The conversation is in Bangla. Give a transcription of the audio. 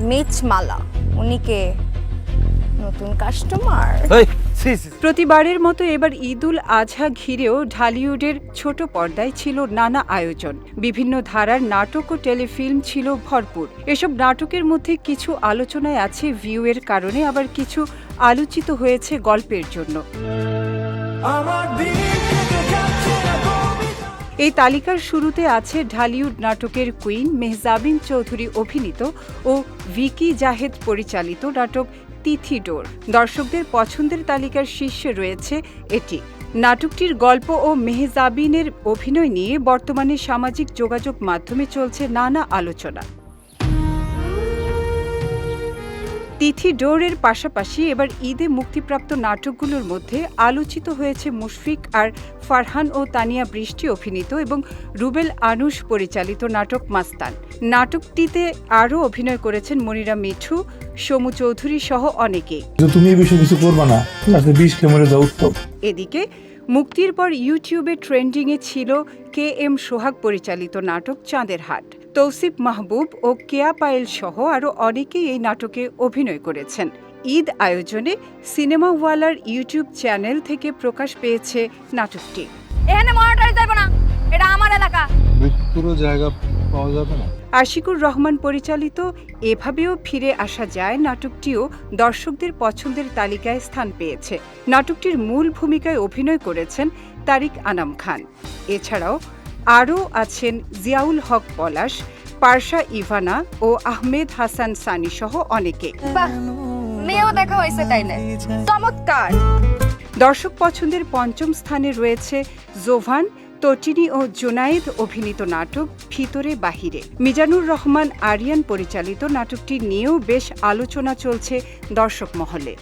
মিচমালা উনিকে নতুন কাস্টমার এই সি সি প্রতিবারের মতো এবার ঈদুল আজহা ঘিরেও ঢালিউডের ছোট পর্দায় ছিল নানা আয়োজন। বিভিন্ন ধারার নাটক ও টেলিফিল্ম ছিল ভরপুর। এসব নাটকের মধ্যে কিছু আলোচনায় আছে ভিউয়ের কারণে আবার কিছু আলোচিত হয়েছে গল্পের জন্য। এই তালিকার শুরুতে আছে ঢালিউড নাটকের কুইন, মেহজাবিন চৌধুরী অভিনীত ও ভিকি জাহেদ পরিচালিত নাটক তিথি ডোর। দর্শকদের পছন্দের তালিকার শীর্ষে রয়েছে এটি। নাটকটির গল্প ও মেহজাবিনের অভিনয় নিয়ে বর্তমানে সামাজিক যোগাযোগ মাধ্যমে চলছে নানা আলোচনা। তিথি ডোরের পাশাপাশি এবার ঈদে মুক্তিপ্রাপ্ত নাটকগুলোর মধ্যে আলোচিত হয়েছে মুশফিক আর ফারহান ও তানিয়া বৃষ্টি অভিনীত এবং রুবেল আনুশ পরিচালিত নাটক মাস্তান। নাটকটিতে আরও অভিনয় করেছেন মনিরা মিঠু সমু চৌধুরী সহ অনেকেই তুমি এই বিষয়ে কিছু করবা না। বিষ উত্তম। এদিকে মুক্তির পর ইউটিউবে ট্রেন্ডিংয়ে ছিল কে এম সোহাগ পরিচালিত নাটক চাঁদের হাট। তৌসিফ মাহবুব ও কেয়া পায়েল সহ আরও অনেকেই এই নাটকে অভিনয় করেছেন। ঈদ আয়োজনে সিনেমা ওয়ালার ইউটিউব চ্যানেল থেকে প্রকাশ পেয়েছে নাটকটি। এখানে মনিটরে যাইব না এটা আমার এলাকা। পুরো জায়গা পাওয়া যাবে না। আশিকুর রহমান পরিচালিত এভাবেও ফিরে আসা যায় নাটকটিও দর্শকদের পছন্দের তালিকায় স্থান পেয়েছে। নাটকটির মূল ভূমিকায় অভিনয় করেছেন তারিক আনাম খান। এছাড়াও আরও আছেন জিয়াউল হক পলাশ পারশা ইভানা ও আহমেদ হাসান সানি সহ অনেকে। মেয়েও দেখা হয়েছে তাইলে চমৎকার। দর্শক পছন্দের পঞ্চম স্থানে রয়েছে জোভান তটিনী ও জুনাইদ অভিনীত নাটক ভিতরে বাহিরে। মিজানুর রহমান আরিয়ান পরিচালিত নাটকটি নিয়েও বেশ আলোচনা চলছে দর্শক মহলে।